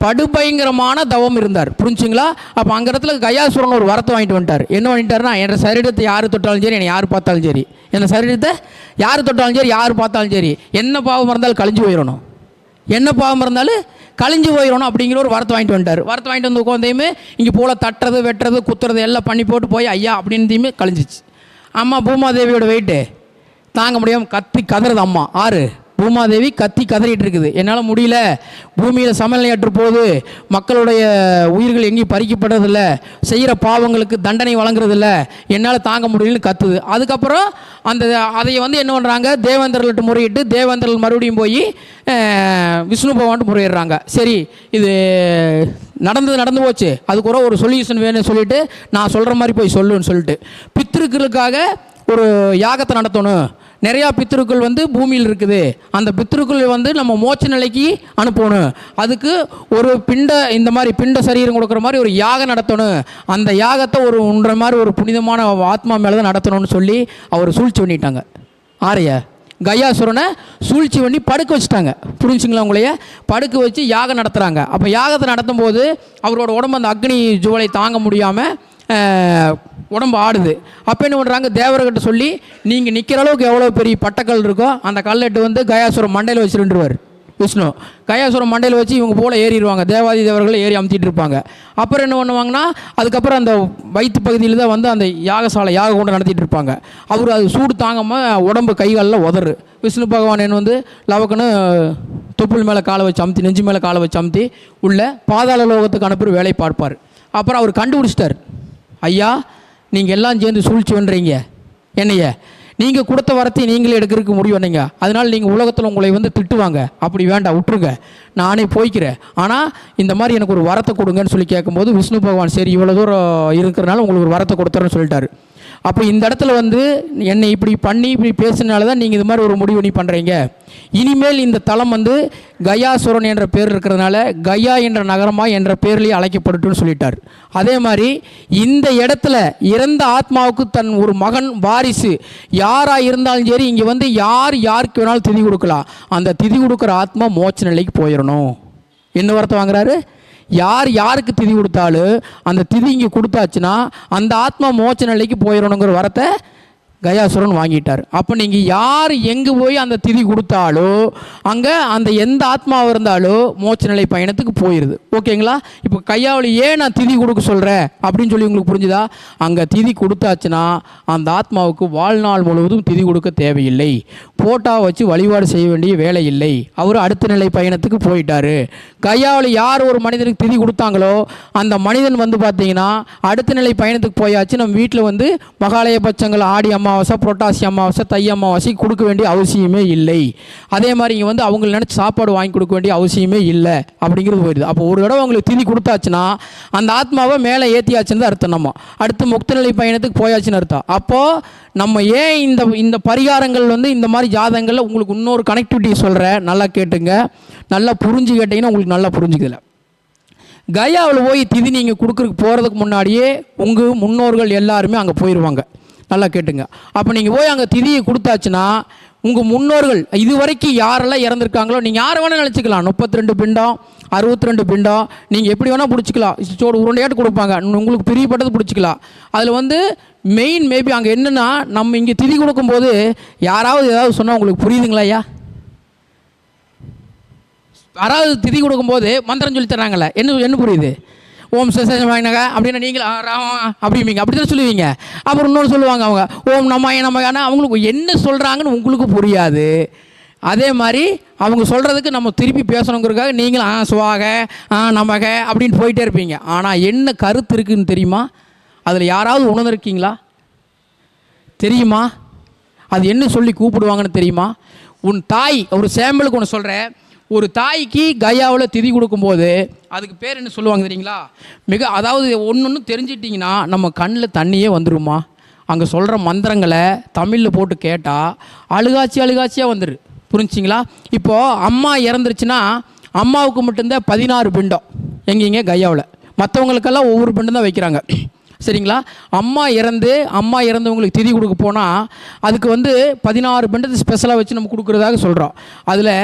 படுபயங்கரமான தவம் இருந்தார். புரிஞ்சுங்களா? அப்போ அங்கே இடத்துல கயாசுரன் ஒரு வரத்தை வாங்கிட்டு வந்துட்டார். என்ன வாங்கிட்டாருன்னா என் சரீரத்தை யார் தொட்டாலும் சரி என்னை யார் பார்த்தாலும் சரி. என் சரீரத்தை யார் தொட்டாலும் சரி யார் பார்த்தாலும் சரி. என்ன பாவம் இருந்தாலும் கழிஞ்சு போயிடணும் என்ன பாவம் இருந்தாலும் கழிஞ்சு போயிடணும் அப்படிங்கிற ஒரு வரத்தை வாங்கிட்டு வந்துட்டார். வரத்தை வாங்கிட்டு வந்து உட்காந்தையுமே இங்கே போல தட்டுறது வெட்டுறது குத்துறது எல்லாம் பண்ணி போட்டு போய் ஐயா அப்படின்றதையுமே கழிஞ்சிச்சு அம்மா பூமாதேவியோட வெயிட்டு தாங்க முடியாமல் கத்தி கதறது அம்மா. ஆறு. பூமாதேவி கத்தி கதறிட்டு இருக்குது என்னால் முடியல. பூமியில் சமநிலையற்று போது மக்களுடைய உயிர்கள் எங்கேயும் பறிக்கப்படுறதில்ல செய்கிற பாவங்களுக்கு தண்டனை வழங்குறதில்ல. என்னால் தாங்க முடியலன்னு கத்துது. அதுக்கப்புறம் அந்த அதை வந்து என்ன பண்ணுறாங்க தேவேந்திரர்கிட்ட முறையிட்டு தேவேந்திரர்கள் மறுபடியும் போய் விஷ்ணு பகவான்ட்டு முறையிடுறாங்க. சரி இது நடந்தது நடந்து போச்சு. அதுக்கு ஒரு ஒரு சொல்யூஷன் வேணும்னு சொல்லிட்டு நான் சொல்கிற மாதிரி போய் சொல்லுன்னு சொல்லிட்டு. பித்திருக்களுக்காக ஒரு யாகத்தை நடத்தணும். நிறையா பித்திருக்கள் வந்து பூமியில் இருக்குது. அந்த பித்திருக்கள் வந்து நம்ம மோட்ச நிலைக்கு அனுப்பணும். அதுக்கு ஒரு பிண்ட இந்த மாதிரி பிண்ட சரீரம் கொடுக்குற மாதிரி ஒரு யாகம் நடத்தணும். அந்த யாகத்தை ஒரு உன்ற மாதிரி ஒரு புனிதமான ஆத்மா மேலே தான் நடத்தணும்னு சொல்லி அவர் சூழ்ச்சி பண்ணிட்டாங்க. ஆரைய கயாசுரனை சூழ்ச்சி பண்ணி படுக்க வச்சுட்டாங்க. புரிஞ்சுங்களா உங்களைய? படுக்க வச்சு யாகம் நடத்துகிறாங்க அப்போ யாகத்தை நடத்தும் போது அவரோட உடம்பு அந்த அக்னி ஜுவலை தாங்க முடியாமல் உடம்பு ஆடுது. அப்போ என்ன பண்ணுறாங்க தேவர்கிட்ட சொல்லி நீங்கள் நிற்கிற அளவுக்கு எவ்வளோ பெரிய பட்டக்கல் இருக்கோ அந்த கல்லெட்டு வந்து கயாசுரம் மண்டையில் வச்சுருந்துருவார். விஷ்ணு. கயாசுரம் மண்டையில் வச்சு இவங்க போல ஏறிடுவாங்க. தேவாதி தேவர்கள் ஏறி அமுத்திட்டு இருப்பாங்க. அப்புறம் என்ன பண்ணுவாங்கன்னா அதுக்கப்புறம் அந்த வயிற்று பகுதியில் தான் வந்து அந்த யாகசாலை யாக கொண்டு நடத்திட்டு இருப்பாங்க. அவர் அது சூடு தாங்காமல் உடம்பு கைகாலில் உதறு. விஷ்ணு பகவான் என்ன வந்து லவக்குன்னு தொப்புள் மேலே காலை வச்சு அமுத்தி நெஞ்சு மேலே காலை வச்சு அமுத்தி உள்ள பாதாள லோகத்துக்கு அனுப்புகிற வேலையை பார்ப்பார். அப்புறம் அவர் கண்டுபிடிச்சிட்டார். ஐயா நீங்கள் எல்லாம் சேர்ந்து சூழ்ச்சி பண்ணுறீங்க என்னைய? நீங்கள் கொடுத்த வரத்தை நீங்களே எடுக்கிறதுக்கு முடிவு என்னங்க. அதனால் நீங்கள் உலகத்தில் உங்களை வந்து திட்டுவாங்க. அப்படி வேண்டாம் விட்டுருங்க. நானே போய்க்கிறேன். ஆனால் இந்த மாதிரி எனக்கு ஒரு வரத்தை கொடுங்கன்னு சொல்லி கேட்கும்போது விஷ்ணு பகவான் சரி இவ்வளோ தூரம் இருக்கிறனால உங்களுக்கு ஒரு வரத்தை கொடுத்துறேன்னு சொல்லிட்டாரு. அப்போ இந்த இடத்துல வந்து என்னை இப்படி பண்ணி இப்படி பேசினால தான் நீங்கள் இது மாதிரி ஒரு முடிவு நீ பண்ணுறீங்க இனிமேல் இந்த தலம் வந்து கயாசுரன் என்ற பேர் இருக்கிறதுனால கயா என்ற நகரமா என்ற பேர்லேயே அழைக்கப்படட்டும்னு சொல்லிட்டார். அதே மாதிரி இந்த இடத்துல இறந்த ஆத்மாவுக்கு தன் ஒரு மகன் வாரிசு யாராக இருந்தாலும் சரி இங்கே வந்து யார் யாருக்கு வேணாலும் திதி கொடுக்கலாம். அந்த திதி கொடுக்குற ஆத்மா மோட்ச நிலைக்கு போயிடணும். என்ன வார்த்தை வாங்குறாரு? யார் யாருக்கு திதி கொடுத்தாலும் அந்த திதி இங்கே கொடுத்தாச்சுன்னா அந்த ஆத்மா மோட்ச நிலைக்கு போயிடணுங்கிற வரத்தை கயாசுரன் வாங்கிட்டார். அப்போ நீங்கள் யார் எங்கே போய் அந்த திதி கொடுத்தாலோ அங்கே அந்த எந்த ஆத்மாவாக இருந்தாலோ மோட்ச நிலை பயணத்துக்கு போயிடுது ஓகேங்களா? இப்போ கையாவில் ஏன் நான் திதி கொடுக்க சொல்கிறேன் அப்படின்னு சொல்லி உங்களுக்கு புரிஞ்சுதா? அங்கே திதி கொடுத்தாச்சுன்னா அந்த ஆத்மாவுக்கு வாழ்நாள் முழுவதும் திதி கொடுக்க தேவையில்லை. போட்டா வச்சு வழிபாடு செய்ய வேண்டிய வேலை இல்லை. அவர் அடுத்த நிலை பயணத்துக்கு போயிட்டார். கையாவில் யார் ஒரு மனிதனுக்கு திதி கொடுத்தாங்களோ அந்த மனிதன் வந்து பார்த்தீங்கன்னா அடுத்த நிலை பயணத்துக்கு போயாச்சு. நம்ம வீட்டில் வந்து மகாலய பட்சங்கள் ஆடி அமாவாசை புரட்டாசி அமாவாசை தை அமாவாசை கொடுக்க வேண்டிய அவசியமே இல்லை. அதே மாதிரி இங்கே வந்து அவங்களை நினச்சி சாப்பாடு வாங்கி கொடுக்க வேண்டிய அவசியமே இல்லை அப்படிங்கிறது போயிடுது அப்போ ஒரு தடவை அவங்களுக்கு திதி கொடுத்தாச்சுன்னா அந்த ஆத்மாவை மேலே ஏற்றியாச்சுன்னு தான் அர்த்தம் நம்ம. அடுத்து முக்த நிலை பயணத்துக்கு போயாச்சுன்னு அர்த்தம். அப்போது நம்ம ஏன் இந்த இந்த பரிகாரங்கள் வந்து இந்த மாதிரி ஜாதகங்களில் உங்களுக்கு இன்னொரு கனெக்டிவிட்டி சொல்கிறேன் நல்லா கேட்டுங்க. நல்லா புரிஞ்சு கேட்டிங்கன்னா உங்களுக்கு நல்லா புரிஞ்சுக்கல கயாவில் போய் திதி நீங்கள் கொடுக்குறதுக்கு போகிறதுக்கு முன்னாடியே உங்கள் முன்னோர்கள் எல்லாருமே அங்கே போயிடுவாங்க நல்லா கேட்டுங்க. அப்போ நீங்கள் போய் அங்கே திதியை கொடுத்தாச்சுன்னா உங்கள் முன்னோர்கள் இது வரைக்கும் யாரெல்லாம் இறந்துருக்காங்களோ நீங்கள் யார் வேணால் நினச்சிக்கலாம். முப்பத்தி ரெண்டு பிண்டம் அறுபத்தி ரெண்டு பிண்டம் நீங்கள் எப்படி வேணால் பிடிச்சிக்கலாம். சோடு உருண்டையாட்டு கொடுப்பாங்க. உங்களுக்கு பிரியப்பட்டது பிடிச்சிக்கலாம். அதில் வந்து மெயின் மேபி அங்கே என்னென்னா நம்ம இங்கே திதி கொடுக்கும்போது யாராவது ஏதாவது சொன்னால் உங்களுக்கு புரியுதுங்களா ஐயா? யாராவது திதி கொடுக்கும்போது மந்திரம் சொல்லி தராங்கல்ல என்ன என்ன புரியுது? ஓம் சசேஷம் வாங்கினாங்க அப்படின்னா நீங்கள் அப்படிம்பீங்க அப்படி தான் சொல்லுவீங்க அப்புறம் இன்னொன்று சொல்லுவாங்க அவங்க ஓம் நம்ம நம்ம ஆனால் அவங்களுக்கு என்ன சொல்கிறாங்கன்னு உங்களுக்கு புரியாது அதே மாதிரி அவங்க சொல்கிறதுக்கு நம்ம திருப்பி பேசணுங்கிறதுக்காக நீங்களும் ஆ சுவாக ஆ நமக அப்படின்னு போயிட்டே இருப்பீங்க ஆனால் என்ன கருத்து இருக்குன்னு தெரியுமா அதில் யாராவது உணர்ந்துருக்கீங்களா தெரியுமா அது என்ன சொல்லி கூப்பிடுவாங்கன்னு தெரியுமா உன் தாய் ஒரு சேம்பிளுக்கு ஒன்று சொல்கிறேன் ஒரு தாய்க்கு கயாவில் திதி கொடுக்கும்போது அதுக்கு பேர் என்ன சொல்லுவாங்க தெரியுங்களா? மிக அதாவது ஒன்று ஒன்று தெரிஞ்சிட்டிங்கன்னா நம்ம கண்ணில் தண்ணியே வந்துருமா? அங்கே சொல்கிற மந்திரங்களை தமிழில் போட்டு கேட்டால் அழுகாச்சி அழுகாச்சியாக வந்துரு. புரிஞ்சிங்களா? இப்போது அம்மா இறந்துருச்சுன்னா அம்மாவுக்கு மட்டும்தான் பதினாறு பிண்டம். எங்கேங்க? கயாவில். மற்றவங்களுக்கெல்லாம் ஒவ்வொரு பிண்டம் தான் வைக்கிறாங்க. சரிங்களா? அம்மா இறந்து அம்மா இறந்தவங்களுக்கு திதி கொடுக்க போனால் அதுக்கு வந்து பதினாறு பிண்டத்தை ஸ்பெஷலாக வச்சு நம்ம கொடுக்குறதாக சொல்கிறோம் அதில்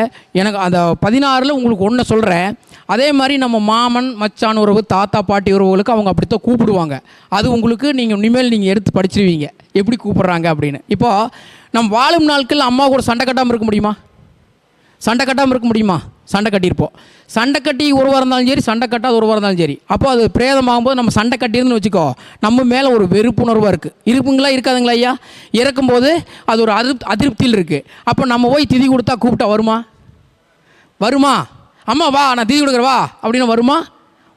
எனக்கு அந்த பதினாறில் உங்களுக்கு ஒன்று சொல்கிறேன் அதே மாதிரி நம்ம மாமன் மச்சான் உறவு தாத்தா பாட்டி உறவுகளுக்கு அவங்க அப்படித்தான் கூப்பிடுவாங்க. அது உங்களுக்கு நீங்கள் இனிமேல் நீங்கள் எடுத்து படிச்சிருவீங்க. எப்படி கூப்பிட்றாங்க அப்படின்னு. இப்போது நம் வாழும் நாட்கள் அம்மா கூட சண்டை கட்டாமல் இருக்க முடியுமா? சண்டை கட்டாமல் இருக்க முடியுமா? சண்டை கட்டியிருப்போம். சண்டை கட்டி உருவாக இருந்தாலும் சரி சண்டை கட்டாத உருவாக இருந்தாலும் சரி. அப்போ அது பிரேதமாகும்போது நம்ம சண்டை கட்டியிருந்துன்னு வச்சுக்கோ நம்ம மேலே ஒரு வெறுப்புணர்வாக இருக்குது இருப்புங்களா இருக்காதுங்களா ஐயா? இறக்கும்போது அது ஒரு அதிருப் அதிருப்தியில் இருக்குது அப்போ நம்ம போய் திதி கொடுத்தா கூப்பிட்டா வருமா? வருமா? அம்மா வா நான் திதி கொடுக்குறேன் வா அப்படின்னு வருமா?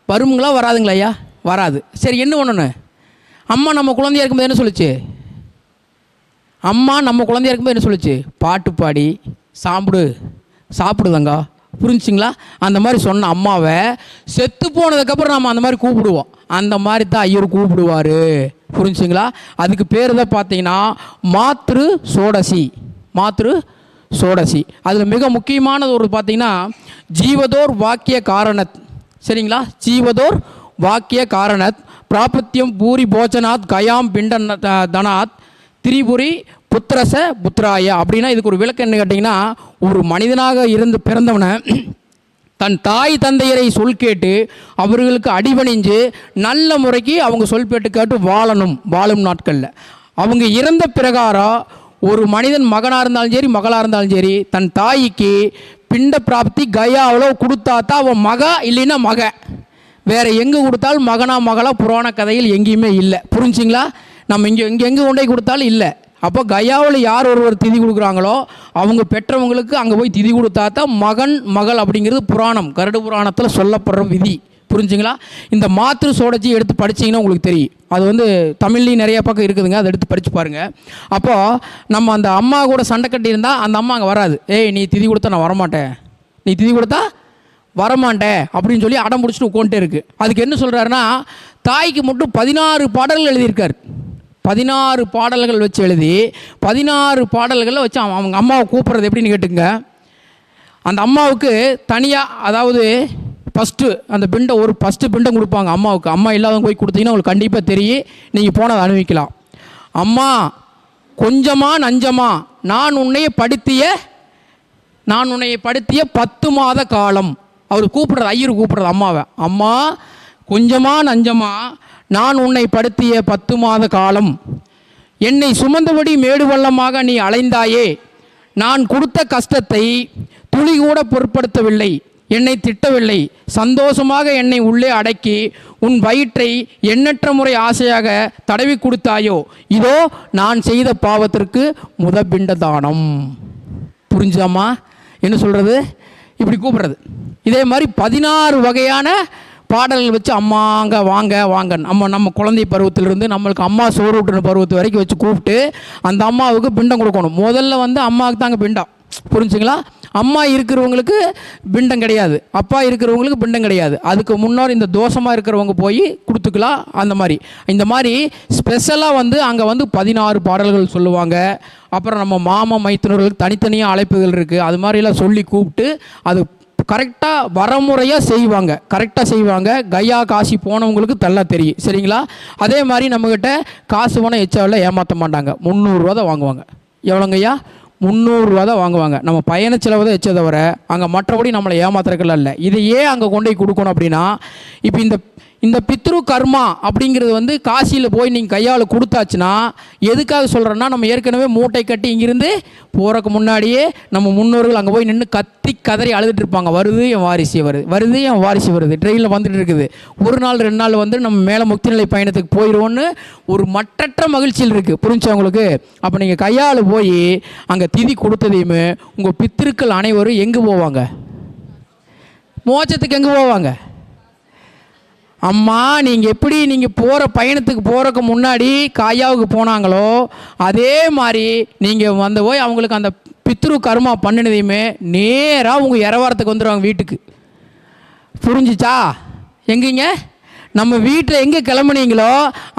வருங்களா வராதுங்களா ஐயா? வராது. சரி என்ன பண்ணணும் அம்மா நம்ம குழந்தையா இருக்கும்போது என்ன சொல்லுச்சு? அம்மா நம்ம குழந்தையா இருக்கும்போது என்ன சொல்லுச்சு? பாட்டு பாடி சாப்பிடு சாப்பிடுதங்கா. புரிஞ்சுங்களா அந்த மாதிரி சொன்ன அம்மாவை செத்து போனதுக்கப்புறம் நம்ம அந்த மாதிரி கூப்பிடுவோம். அந்த மாதிரி தான் ஐயர் கூப்பிடுவார். புரிஞ்சுங்களா அதுக்கு பேர் தான் பார்த்தீங்கன்னா மாத்ரு சோடசி. மாத்ரு சோடசி. அதில் மிக முக்கியமானது ஒரு பார்த்தீங்கன்னா ஜீவதோர் வாக்கிய காரணத். சரிங்களா? ஜீவதோர் வாக்கிய காரணத். பிராபத்தியம் பூரி போஜனாத் கயாம் பிண்ட தனாத். திரிபுரி புத்திரச புத்திராய அப்படின்னா இதுக்கு ஒரு விளக்கம் என்ன கேட்டிங்கன்னா ஒரு மனிதனாக இருந்து பிறந்தவனை தன் தாய் தந்தையரை சொல் கேட்டு அவர்களுக்கு அடிபணிஞ்சு நல்ல முறைக்கு அவங்க சொல் பேட்டு கேட்டு வாழணும் வாழும் நாட்களில். அவங்க இறந்த பிரகாரம் ஒரு மனிதன் மகனாக இருந்தாலும் சரி மகளாக இருந்தாலும் சரி தன் தாய்க்கு பிண்ட பிராப்தி கயாவில் கொடுத்தா தான் அவன் மக இல்லைன்னா மக. வேறு எங்கே கொடுத்தாலும் மகனா மகளா புராண கதையில் எங்கேயுமே இல்லை. புரிஞ்சிங்களா? நம்ம இங்கே இங்கே எங்கே கொண்டே கொடுத்தாலும் இல்லை. அப்போ கயாவில் யார் ஒருவர் திதி கொடுக்குறாங்களோ அவங்க பெற்றவங்களுக்கு அங்கே போய் திதி கொடுத்தா தான் மகன் மகள் அப்படிங்கிறது புராணம் கருடு புராணத்தில் சொல்லப்படுற விதி. புரிஞ்சுங்களா? இந்த மாத்ரு சோடச்சி எடுத்து படிச்சீங்கன்னா உங்களுக்கு தெரியும். அது வந்து தமிழ்லேயும் நிறைய பக்கம் இருக்குதுங்க அதை எடுத்து படித்து பாருங்கள் அப்போது நம்ம அந்த அம்மா கூட சண்டை கட்டி இருந்தால் அந்த அம்மா அங்கே வராது. ஏய் நீ திதி கொடுத்தா நான் வரமாட்டேன். நீ திதி கொடுத்தா வரமாட்டேன் அப்படின்னு சொல்லி அடம் பிடிச்சிட்டு உட்காந்துட்டே இருக்குது அதுக்கு என்ன சொல்கிறாருன்னா தாய்க்கு மட்டும் பதினாறு பாடல்கள் எழுதியிருக்கார். பதினாறு பாடல்கள் வச்சு எழுதி பதினாறு பாடல்களை வச்சு அவன் அவங்க அம்மாவை கூப்பிட்றது எப்படின்னு கேட்டுங்க அந்த அம்மாவுக்கு தனியாக அதாவது ஃபஸ்ட்டு அந்த பிண்டை ஒரு ஃபஸ்ட்டு பிண்டம் கொடுப்பாங்க அம்மாவுக்கு. அம்மா இல்லாதவங்க போய் கொடுத்தீங்கன்னா உங்களுக்கு கண்டிப்பாக தெரியும். நீங்கள் போனதை அனுபவிக்கலாம். அம்மா கொஞ்சமா நஞ்சமா நான் உன்னைய படுத்திய நான் உன்னைய படுத்திய பத்து மாத காலம். அவர் கூப்பிடுறது ஐயர் கூப்பிடுறது அம்மாவை. அம்மா கொஞ்சமா நஞ்சமா நான் உன்னை படுத்திய பத்து மாத காலம். என்னை சுமந்தபடி மேடு வள்ளமாக நீ அலைந்தாயே. நான் கொடுத்த கஷ்டத்தை துளி கூட பொருட்படுத்தவில்லை. என்னை திட்டவில்லை. சந்தோஷமாக என்னை உள்ளே அடக்கி உன் வயிற்றை எண்ணற்ற முறை ஆசையாக தடவி கொடுத்தாயோ. இதோ நான் செய்த பாவத்திற்கு முதபிண்ட தானம். புரிஞ்சாமா என்ன சொல்கிறது இப்படி கூப்பிட்றது. இதே மாதிரி பதினாறு வகையான பாடல்கள் வச்சு அம்மாங்க வாங்க வாங்க நம்ம நம்ம குழந்தை பருவத்திலிருந்து நம்மளுக்கு அம்மா சோறு ஊட்டுன பருவத்து வரைக்கும் வச்சு கூப்பிட்டு அந்த அம்மாவுக்கு பிண்டம் கொடுக்கணும். முதல்ல வந்து அம்மாவுக்கு தாங்க பிண்டம். புரிஞ்சுங்களா? அம்மா இருக்கிறவங்களுக்கு பிண்டம் கிடையாது. அப்பா இருக்கிறவங்களுக்கு பிண்டம் கிடையாது. அதுக்கு முன்னோர் இந்த தோஷமாக இருக்கிறவங்க போய் கொடுத்துக்கலாம். அந்த மாதிரி. இந்த மாதிரி ஸ்பெஷலாக வந்து அங்கே வந்து பதினாறு பாடல்கள் சொல்லுவாங்க. அப்புறம் நம்ம மாமா மைத்தினர்களுக்கு தனித்தனியாக அழைப்புகள் இருக்குது அது மாதிரிலாம் சொல்லி கூப்பிட்டு அது கரெக்டாக வரமுறையாக செய்வாங்க. கரெக்டாக செய்வாங்க. கயா காசி போனவங்களுக்கு தள்ள தெரியும். சரிங்களா? அதே மாதிரி நம்மக்கிட்ட காசு போனால் எச்சாவில் ஏமாற்ற மாட்டாங்க. முந்நூறுரூவா தான் வாங்குவாங்க. எவ்வளோங்கய்யா முந்நூறுரூவா தான் வாங்குவாங்க. நம்ம பயண செலவு தான் எச்சதை தவிர அங்கே மற்றபடி நம்மளை ஏமாத்துறக்கெல்லாம் இல்லை. இதை ஏன் அங்கே கொண்டு போய் கொடுக்கணும் அப்படின்னா இப்போ இந்த இந்த பித்ரு கர்மா அப்படிங்கிறது வந்து காசியில் போய் நீங்கள் கையால் கொடுத்தாச்சுன்னா எதுக்காக சொல்கிறேன்னா நம்ம ஏற்கனவே மூட்டை கட்டி இங்கிருந்து போகிறக்கு முன்னாடியே நம்ம முன்னோர்கள் அங்கே போய் நின்று கத்தி கதறி அழுதுட்டு இருப்பாங்க. வருது என் வாரிசு வருது. வருது என் வாரிசு வருது. ட்ரெயினில் வந்துட்டு இருக்குது. ஒரு நாள் ரெண்டு நாள் வந்து நம்ம மேலே முக்தி நிலை பயணத்துக்கு போயிடுவோன்னு ஒரு மற்றற்ற மகிழ்ச்சியில் இருக்குது புரிஞ்சா உங்களுக்கு? அப்போ நீங்கள் கையால் போய் அங்கே திதி கொடுத்ததையுமே உங்கள் பித்திருக்கள் அனைவரும் எங்கே போவாங்க? மோச்சத்துக்கு எங்கே போவாங்க? அம்மா நீங்கள் எப்படி நீங்கள் போகிற பயணத்துக்கு போகிறக்கு முன்னாடி காயாவுக்கு போனாங்களோ அதே மாதிரி நீங்கள் வந்து போய் அவங்களுக்கு அந்த பித்ரு கர்மா பண்ணினதையுமே நேராக உங்கள் இரவாரத்துக்கு வந்துடுவாங்க வீட்டுக்கு. புரிஞ்சிச்சா? எங்கேங்க? நம்ம வீட்டில் எங்கே கிளம்புனீங்களோ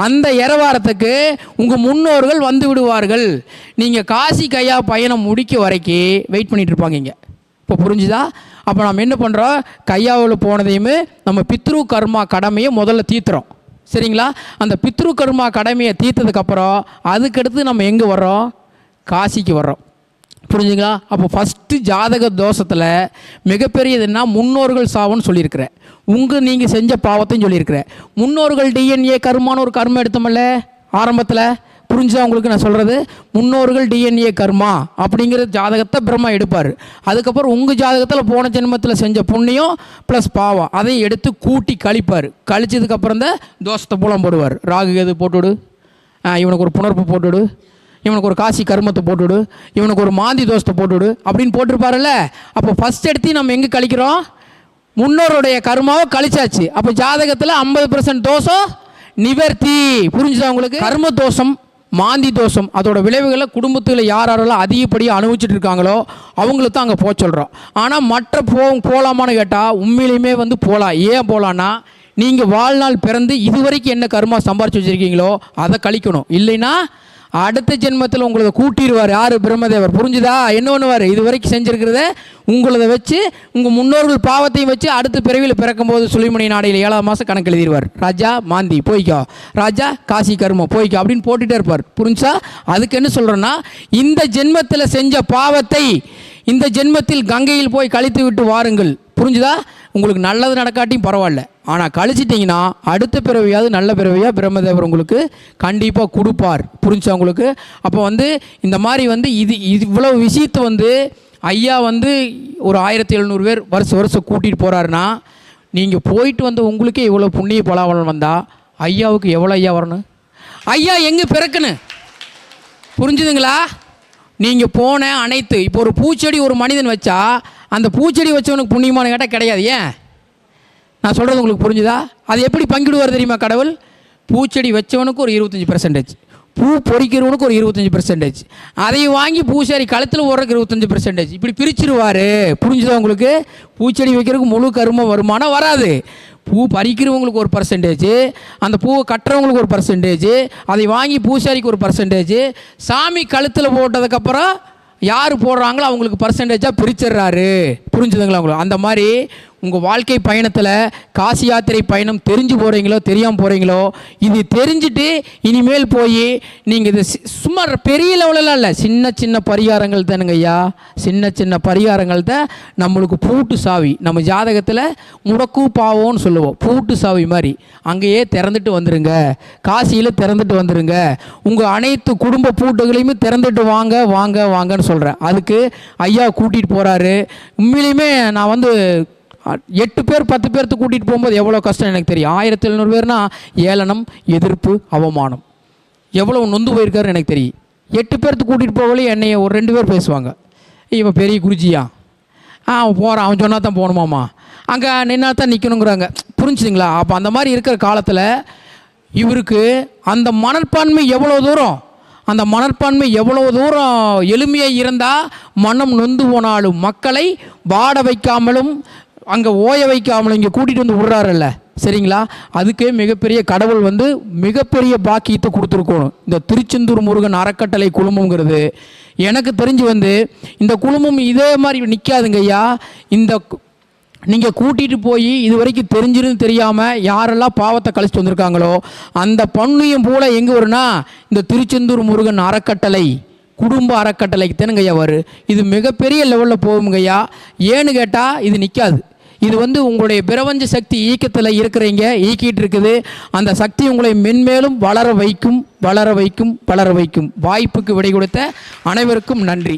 அந்த இரவாரத்துக்கு உங்கள் முன்னோர்கள் வந்து விடுவார்கள். நீங்கள் காசி கையா பயணம் முடிக்க வரைக்கும் வெயிட் பண்ணிகிட்டு இருப்பாங்க இங்கே. இப்போ புரிஞ்சுதா? அப்போ நம்ம என்ன பண்ணுறோம் கையாவில் போனதையுமே நம்ம பித்ரு கர்மா கடமையை முதல்ல தீர்த்துறோம் சரிங்களா? அந்த பித்ரு கர்மா கடமையை தீர்த்ததுக்கப்புறம் அதுக்கடுத்து நம்ம எங்கே வர்றோம்? காசிக்கு வர்றோம். புரிஞ்சுங்களா? அப்போ ஃபஸ்ட்டு ஜாதக தோஷத்தில் மிகப்பெரியது என்ன? முன்னோர்கள் சாவுன்னு சொல்லியிருக்கிறேன் உங்கள் நீங்கள் செஞ்ச பாவத்தையும் சொல்லியிருக்கிறேன் முன்னோர்கள் டிஎன்ஏ கர்மான்னு ஒரு கர்மம் எடுத்தோம்ல ஆரம்பத்தில்? புரிஞ்சுதான் உங்களுக்கு நான் சொல்கிறது முன்னோர்கள் டிஎன்ஏ கர்மா அப்படிங்கிற ஜாதகத்தை பிரம்மா எடுப்பார். அதுக்கப்புறம் உங்கள் ஜாதகத்தில் போன ஜென்மத்தில் செஞ்ச புண்ணியம் ப்ளஸ் பாவம். அதை எடுத்து கூட்டி கழிப்பார். கழிச்சதுக்கப்புறம் தான் தோஷத்தை பூலம் போடுவார். ராகு எது போட்டுவிடு இவனுக்கு ஒரு புணர்ப்பு போட்டுவிடு இவனுக்கு ஒரு காசி கருமத்தை போட்டுவிடு இவனுக்கு ஒரு மாந்தி தோஷத்தை போட்டுவிடு அப்படின்னு போட்டிருப்பாருல்ல? அப்போ ஃபஸ்ட் எடுத்து நம்ம எங்கே கழிக்கிறோம்? முன்னோருடைய கர்மாவை கழிச்சாச்சு. அப்போ ஜாதகத்தில் ஐம்பது பர்சன்ட் தோஷம் நிவர்த்தி. புரிஞ்சுதா உங்களுக்கு? கர்ம தோஷம் மாந்தி தோஷம் அதோட விளைவுகளை குடும்பத்தில் யார் யாரெல்லாம் அதிகப்படியாக அனுபவிச்சுட்டு இருக்காங்களோ அவங்களுக்கு தான் அங்கே போக சொல்கிறோம் ஆனால் மற்ற போ போகலாமான்னு கேட்டால் உண்மையிலுமே வந்து போகலாம் ஏன் போகலான்னா நீங்கள் வாழ்நாள் பிறந்து இதுவரைக்கும் என்ன கருமா சம்பாரிச்சு வச்சுருக்கீங்களோ அதை கழிக்கணும். இல்லைன்னா அடுத்த ஜென்மத்தில் உங்களை கூட்டிடுவார். யார்? பிரம்மதேவர். புரிஞ்சுதா? என்ன பண்ணுவார் இது வரைக்கும் செஞ்சுருக்கிறத உங்களதை வச்சு உங்கள் முன்னோர்கள் பாவத்தையும் வச்சு அடுத்த பிறவியில் பிறக்கும்போது சுழிமணி நாடையில் ஏழாம் மாதம் கணக்கு எழுதிடுவார். ராஜா மாந்தி போய்க்கோ. ராஜா காசி கருமம் போய்க்கோ அப்படின்னு போட்டுட்டே இருப்பார். புரிஞ்சா? அதுக்கு என்ன சொல்கிறேன்னா இந்த ஜென்மத்தில் செஞ்ச பாவத்தை இந்த ஜென்மத்தில் கங்கையில் போய் கழித்து விட்டு வாருங்கள். புரிஞ்சுதா? உங்களுக்கு நல்லது நடக்காட்டியும் பரவாயில்ல. ஆனால் கழிச்சிட்டிங்கன்னா அடுத்த பிறவியாவது நல்ல பிறவியாக பிரம்மதேவர் உங்களுக்கு கண்டிப்பாக கொடுப்பார். புரிஞ்சா உங்களுக்கு? அப்போ வந்து இந்த மாதிரி வந்து இது இது இவ்வளோ விஷயத்தை வந்து ஐயா வந்து ஒரு ஆயிரத்தி எழுநூறு பேர் வருஷம் வருஷம் கூட்டிகிட்டு போகிறாருன்னா நீங்கள் போயிட்டு வந்து உங்களுக்கே இவ்வளோ புண்ணிய பலாபலன் வந்தால் ஐயாவுக்கு எவ்வளோ ஐயா வரணும்? ஐயா எங்கே பிறக்குன்னு? புரிஞ்சுதுங்களா? நீங்கள் போன அனைத்து இப்போ ஒரு பூச்செடி ஒரு மனிதன் வச்சா அந்த பூச்செடி வச்சவனுக்கு புண்ணியமான கேட்டால் கிடையாது ஏன்? நான் சொல்கிறது உங்களுக்கு புரிஞ்சுதா? அது எப்படி பங்கிடுவார் தெரியுமா கடவுள்? பூச்செடி வச்சவனுக்கு ஒரு இருபத்தஞ்சி பர்சன்டேஜ் பூ பொறிக்கிறவனுக்கு ஒரு இருபத்தஞ்சி பர்சன்டேஜ் அதை வாங்கி பூசாரி கழுத்தில் ஓடுறதுக்கு இருபத்தஞ்சி பர்சன்டேஜ் இப்படி பிரிச்சிருவார். புரிஞ்சுதா உங்களுக்கு? பூச்செடி வைக்கிறதுக்கு முழு கரும வருமானம் வராது. பூ பறிக்கிறவங்களுக்கு ஒரு பர்சன்டேஜ் அந்த பூவை கட்டுறவங்களுக்கு ஒரு பர்சன்டேஜ் அதை வாங்கி பூசாரிக்கு ஒரு பர்சன்டேஜ் சாமி கழுத்தில் போட்டதுக்கப்புறம் யார் போடுறாங்களோ அவங்களுக்கு பர்சன்டேஜாக பிரிச்சிடுறாரு. புரிஞ்சுதுங்களா உங்களுக்கு? அந்த மாதிரி உங்கள் வாழ்க்கை பயணத்தில் காசி யாத்திரை பயணம் தெரிஞ்சு போகிறீங்களோ தெரியாமல் போகிறீங்களோ இது தெரிஞ்சுட்டு இனிமேல் போய் நீங்கள் இது சும்மா பெரிய லெவலெலாம் இல்லை. சின்ன சின்ன பரிகாரங்கள் தானுங்க ஐயா. சின்ன சின்ன பரிகாரங்கள் தான் நம்மளுக்கு பூட்டு சாவி. நம்ம ஜாதகத்தில் முடக்கு பாவோன்னு சொல்லுவோம். பூட்டு சாவி மாதிரி. அங்கேயே திறந்துட்டு வந்துடுங்க காசியில் திறந்துட்டு வந்துடுங்க உங்கள் அனைத்து குடும்ப பூட்டுகளையுமே திறந்துட்டு வாங்க வாங்க வாங்கன்னு சொல்கிறேன் அதுக்கு ஐயா கூட்டிகிட்டு போகிறாரு உண்மையிலையுமே நான் வந்து எட்டு பேர் பத்து பேர்த்து கூட்டிகிட்டு போகும்போது எவ்வளோ கஷ்டம் எனக்கு தெரியும். ஆயிரத்தி எழுநூறு பேர்னா ஏளனம் எதிர்ப்பு அவமானம். எவ்வளோ நொந்து போயிருக்காருன்னு எனக்கு தெரியும். எட்டு பேர்த்து கூட்டிகிட்டு போகலையே என்னைய ஒரு ரெண்டு பேர் பேசுவாங்க. இவன் பெரிய குருஜியா. ஆ அவன் போகிறான் அவன் சொன்னால் தான் போகணுமாம்மா அங்கே நின்னா தான் நிற்கணுங்கிறாங்க புரிஞ்சுதுங்களா? அப்போ அந்த மாதிரி இருக்கிற காலத்தில் இவருக்கு அந்த மனப்பான்மை எவ்வளோ தூரம்? அந்த மனப்பான்மை எவ்வளோ தூரம் எளிமையாக இருந்தால் மனம் நொந்து போனாலும் மக்களை வாட வைக்காமலும் அங்கே ஓய வைக்காமல் இங்கே கூட்டிகிட்டு வந்து விடுறாருல்ல. சரிங்களா? அதுக்கே மிகப்பெரிய கடவுள் வந்து மிகப்பெரிய பாக்கியத்தை கொடுத்துருக்கணும். இந்த திருச்செந்தூர் முருகன் அறக்கட்டளை குழுமங்கிறது எனக்கு தெரிஞ்சு வந்து இந்த குழுமம் இதே மாதிரி நிற்காதுங்க ஐயா. இந்த நீங்கள் கூட்டிகிட்டு போய் இது வரைக்கும் தெரிஞ்சிருந்து தெரியாமல் யாரெல்லாம் பாவத்தை கழிச்சிட்டு வந்திருக்காங்களோ அந்த புண்ணியம் போல எங்கே வரும்னா இந்த திருச்செந்தூர் முருகன் அறக்கட்டளை குடும்ப அறக்கட்டளைக்கு தானுங்கய்யா வரும் இது மிகப்பெரிய லெவலில் போகுங்கய்யா ஏன்னு கேட்டால் இது நிற்காது இது வந்து உங்களுடைய பிரபஞ்ச சக்தி இயக்கத்தில் இருக்கிறீங்க இயக்கிட்டு இருக்குது. அந்த சக்தி உங்களை மென்மேலும் வளர வைக்கும் வளர வைக்கும் வளர வைக்கும். வாய்ப்புக்கு விடை கொடுத்த அனைவருக்கும் நன்றி.